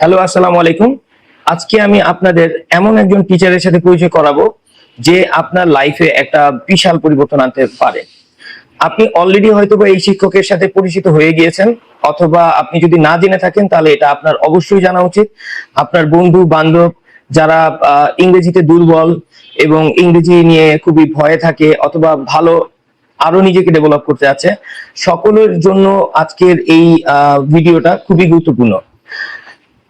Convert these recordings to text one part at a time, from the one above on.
Hello, আসসালামু আলাইকুম। আজকে আমি আপনাদের এমন একজন টিচারের সাথে পরিচয় করাবো যে আপনার লাইফে একটা বিশাল পরিবর্তন আনতে পারে। আপনি অলরেডি হয়তো এই শিক্ষকের সাথে পরিচিত হয়ে গিয়েছেন, অথবা আপনি যদি না জেনে থাকেন, তাহলে এটা আপনার অবশ্যই জানা উচিত। আপনার বন্ধু, বান্ধব, যারা ইংরেজিতে দুর্বল এবং ইংরেজি নিয়ে খুবই ভয়ে থাকে, অথবা ভালো আরও নিজেকে ডেভেলপ করতে আছে, সকলের জন্য আজকের এই ভিডিওটা খুবই গুরুত্বপূর্ণ।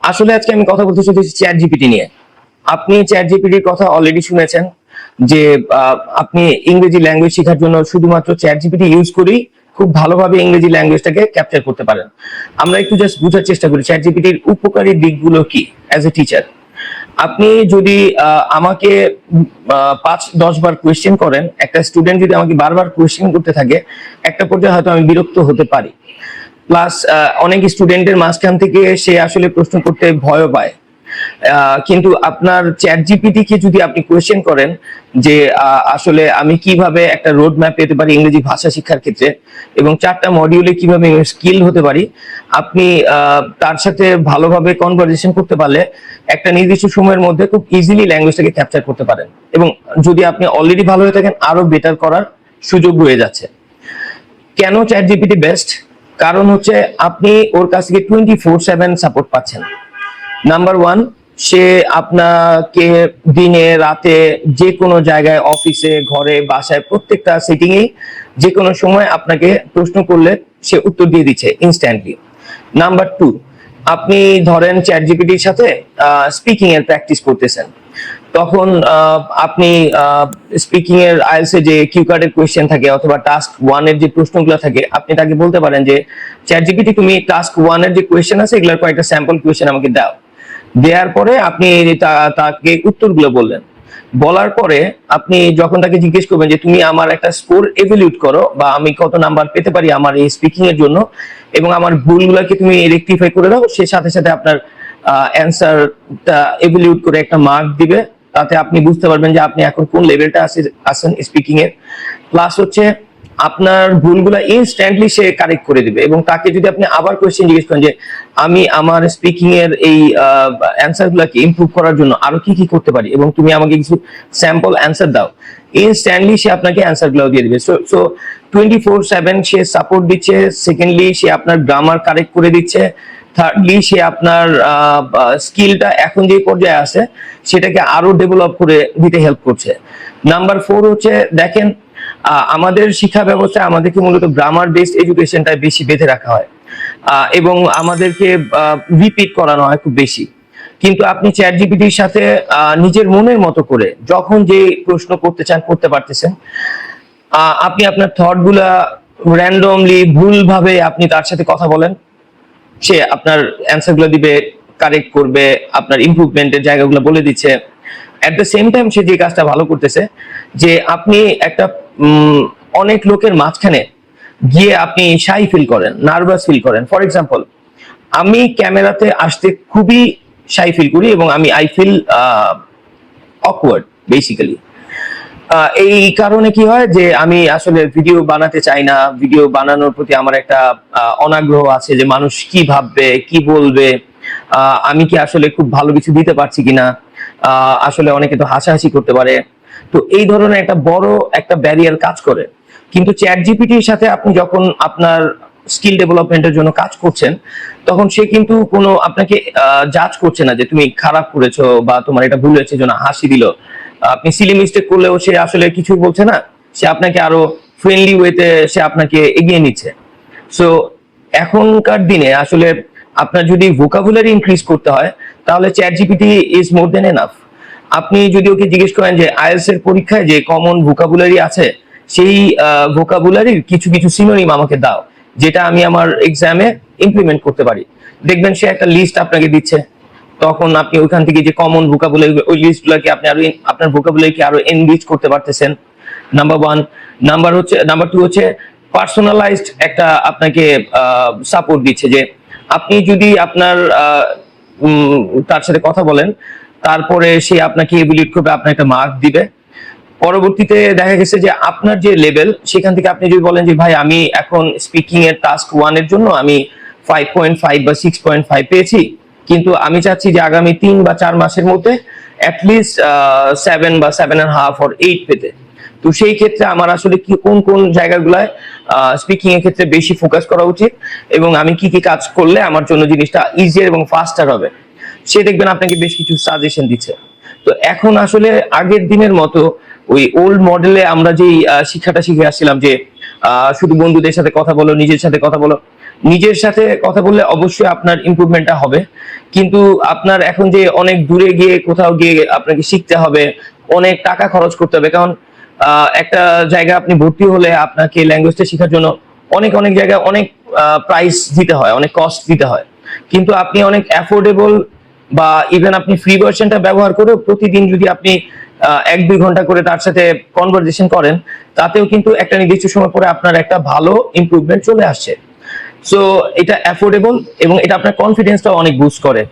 আসলে আজকে আমি কথা বলতে চাইছি চ্যাট জিপিটি নিয়ে। আপনি চ্যাট জিপিটির কথা অলরেডি শুনেছেন যে আপনি ইংরেজি ল্যাঙ্গুয়েজ শেখার জন্য শুধুমাত্র চ্যাট জিপিটি ইউজ করেই খুব ভালোভাবে ইংরেজি ল্যাঙ্গুয়েজটাকে ক্যাপচার করতে পারেন। আমরা একটু জাস্ট বোঝার চেষ্টা করি চ্যাট জিপিটির উপকারী দিকগুলো কি অ্যাজ এ টিচার আপনি যদি আমাকে পাঁচ, দশ বার কোয়েশ্চেন করেন, একটা স্টুডেন্ট যদি আমাকে বারবার কোয়েশ্চেন করতে থাকে, একটা পর্যায়ে হয়তো আমি বিরক্ত হতে পারি। প্লাস অনেক স্টুডেন্টের মাঝখান থেকে সে আসলে প্রশ্ন করতে ভয় পায়। কিন্তু আপনার চ্যাট জিপিটি কে যদি আপনি কোয়েশ্চেন করেন যে আসলে আমি কীভাবে একটা রোড ম্যাপ পেতে পারি ইংরেজি ভাষা শিক্ষার ক্ষেত্রে এবং চারটা মডিউলে কীভাবে স্কিল হতে পারি, আপনি তার সাথে ভালোভাবে কনভারসেশন করতে পারলে একটা নির্দিষ্ট সময়ের মধ্যে খুব ইজিলি ল্যাঙ্গুয়েজটাকে ক্যাপচার করতে পারেন এবং যদি আপনি অলরেডি ভালো হয়ে থাকেন, আরও বেটার করার সুযোগ রয়ে যাচ্ছে। কেন চ্যাট জিপিটি বেস্ট কারণ হচ্ছে আপনি ওর কাছ থেকে টোয়েন্টি ফোর সেভেন সাপোর্ট পাচ্ছেন। নাম্বার ওয়ান সে আপনাকে দিনে, রাতে যে কোনো জায়গায় অফিসে ঘরে, বাসায়, প্রত্যেকটা সিটিং এ যে কোনো সময় আপনাকে প্রশ্ন করলে সে উত্তর দিয়ে দিচ্ছে ইনস্ট্যান্টলি নাম্বার টু আপনি ধরেন চ্যাট জিপিটির সাথে স্পিকিং এর প্র্যাকটিস করতেছেন। তখন আপনি স্পিকিং এর আইএলস যে কিউ কার্ডের কোয়েশ্চেন থাকে অথবা টাস্ক ওয়ানের যে প্রশ্নগুলো থাকে, আপনি তাকে বলতে পারেন যে চ্যাট জিপিটি তুমি টাস্ক ওয়ানের যে কোয়েশ্চেন আছে, এগুলোর কয়েকটা স্যাম্পল কোয়েশ্চেন আমাকে দাও। দেওয়ার পরে আপনি তাকে উত্তরগুলো বললেন। বলার পরে আপনি যখন তাকে জিজ্ঞেস করবেন যে, তুমি আমার একটা স্কোর এভ্যালুয়েট করো বা আমি কত নাম্বার পেতে পারি আমার এই স্পিকিং এর জন্য এবং আমার ভুলগুলোকে তুমি রেকটিফাই করে দাও, সে সাথে সাথে আপনার অ্যান্সারটা এভ্যালুয়েট করে একটা মার্ক দিবে। তাতে আপনি বুঝতে পারবেন যে আপনি এখন কোন লেভেলটা আছেন স্পিকিং এর। প্লাস হচ্ছে আপনার ভুলগুলা ইনস্ট্যান্টলি সে কারেক্ট করে দিবে এবং তাকে যদি আপনি আবার কোয়েশ্চেন জিজ্ঞেস করেন যে, আমি আমার স্পিকিং এর এই অ্যান্সার গুলাকে ইমপ্রুভ করার জন্য আরও কি কি করতে পারি? এবং তুমি আমাকে কিছু স্যাম্পল অ্যান্সার দাও। ইনস্ট্যান্টলি সে আপনাকে অ্যান্সারগুলো দিয়ে দিবে। So so twenty four seven সে সাপোর্ট দিচ্ছে। সেকেন্ডলি সে আপনার গ্রামার কারেক্ট করে দিচ্ছে। থার্ডলি সে আপনার স্কিলটা এখন যে পর্যায়ে আছে, সেটাকে আরও ডেভেলপ করে দিতে হেল্প করছে। নাম্বার ফোর হচ্ছে, দেখেন আমাদের শিক্ষা ব্যবস্থায় আমাদেরকে মূলত গ্রামার বেসড এডুকেশনটা বেশি বেঁধে রাখা হয়। এবং আমাদেরকে রিপিট করানো হয় খুব বেশি। কিন্তু আপনি চ্যাট জিপিটির সাথে নিজের মনের মতো করে, যখন যে প্রশ্ন করতে চান, করতে পারতেছেন আপনি আপনার থটগুলা র্যান্ডমলি ভুল ভাবে আপনি তার সাথে কথা বলেন। সে আপনার অ্যান্সারগুলো দিবে কারেক্ট করবে, আপনার ইমপ্রুভমেন্টের জায়গাগুলো বলে দিচ্ছে। অ্যাট দ্য সেম টাইম সে যে কাজটা ভালো করতেছে, যে আপনি একটা অনেক লোকের মাঝখানে গিয়ে আপনি শাই ফিল করেন নার্ভাস ফিল করেন। ফর এক্সাম্পল আমি ক্যামেরাতে আসতে খুবই শাই ফিল করি এবং আমি আই ফিল অকওয়ার্ড বেসিক্যালি এই কারণে কি হয় যে আমি আসলে ভিডিও বানাতে চাই না। ভিডিও বানানোর প্রতি আমার একটা অনাগ্রহ আছে যে মানুষ কি ভাববে, কি বলবে। আমি কি আসলে খুব ভালো কিছু দিতে পারছি কিনা? আসলে অনেকে তো হাসাহাসি করতে পারে। তো এই ধরনের একটা বড় একটা ব্যারিয়ার কাজ করে। কিন্তু চ্যাট জিপিটির সাথে আপনি যখন আপনার স্কিল ডেভেলপমেন্টের জন্য কাজ করছেন, তখন সে কিন্তু কোনো আপনাকে জাজ করছে না যে তুমি খারাপ করেছ বা তোমার এটা ভুল হয়েছে জন্য হাসি দিল। আপনি সিলি মিস্টেক করলেও সে আসলে কিছু বলছে না, সে আপনাকে আরও ফ্রেন্ডলি ওয়েতে সে আপনাকে এগিয়ে নিচ্ছে। সো এখনকার দিনে আসলে আপনার যদি ভোকাবুলারি ইনক্রিজ করতে হয়, তাহলে chat GPT is more than enough আপনি যদি ওকে জিজ্ঞেস করেন যে আইএলস এর পরীক্ষায় যে কমন ভোকাবুলারি আছে, সেই ভোকাবুলারির কিছু কিছু সিনোনিম আমাকে দাও, যেটা আমি আমার এক্সামে ইমপ্লিমেন্ট করতে পারি। দেখবেন সে একটা লিস্ট আপনাকে দিচ্ছে। তখন আপনি ওইখান থেকে যে কমন ভোকাবুলারি ওই লিস্টগুলোকে আপনি আরও আপনার ভোকাবুলারিকে আরও এনরিচ করতে পারতেছেন। নাম্বার ওয়ান নাম্বার হচ্ছে নাম্বার টু হচ্ছে পার্সোনালাইজড একটা আপনাকে সাপোর্ট দিচ্ছে যে আপনি যদি আপনার তার সাথে কথা বলেন, তারপরে সে আপনাকে এভিলিট করবে, আপনার একটা মার্ক দিবে। পরবর্তীতে দেখা গেছে যে আপনার যে লেভেল সেখান থেকে আপনি যদি বলেন যে, ভাই, আমি এখন স্পিকিং এর টাস্ক ওয়ানের জন্য আমি ফাইভ পয়েন্ট ফাইভ বা সিক্স পয়েন্ট ফাইভ পেয়েছি। কিন্তু আমি চাচ্ছি যে আগামী তিন বা চার মাসের মধ্যে অ্যাটলিস্ট সেভেন বা seven and half or eight পেতে। তো সেই ক্ষেত্রে আমার আসলে কি, কোন কোন জায়গাগুলায় স্পিকিং এর ক্ষেত্রে বেশি ফোকাস করা উচিত এবং আমি কি কি কাজ করলে আমার জন্য জিনিসটা ইজিয়ার এবং ফাস্টার হবে? সে দেখবেন আপনাকে বেশ কিছু সাজেশন দিচ্ছে। তো এখন আসলে আগের দিনের মতো ওই ওল্ড মডেলে আমরা যেই শিক্ষাটা শিখে আসছিলাম যে শুধু বন্ধুদের সাথে কথা বলো, নিজের সাথে কথা বলো নিজের সাথে কথা বললে অবশ্যই আপনার ইমপ্রুভমেন্টটা হবে। কিন্তু আপনার এখন যে অনেক দূরে গিয়ে কোথাও গিয়ে আপনাকে শিখতে হবে, অনেক টাকা খরচ করতে হবে। কারণ একটা জায়গায় আপনি ভর্তি হলে আপনাকে ল্যাঙ্গুয়েজটা শেখার জন্য অনেক অনেক জায়গায় অনেক প্রাইস দিতে হয়, অনেক কস্ট দিতে হয়। কিন্তু আপনি অনেক অ্যাফোর্ডেবল বা ইভেন আপনি ফ্রি ভার্সনটা ব্যবহার করে প্রতিদিন যদি আপনি এক, দুই ঘণ্টা করে তার সাথে কনভারসেশন করেন, তাতেও কিন্তু একটা নির্দিষ্ট সময় পরে আপনার একটা ভালো ইম্প্রুভমেন্ট চলে আসছে। সো এটা অ্যাফোর্ডেবল এবং এটা আপনার কনফিডেন্সটাও অনেক বুস্ট করে।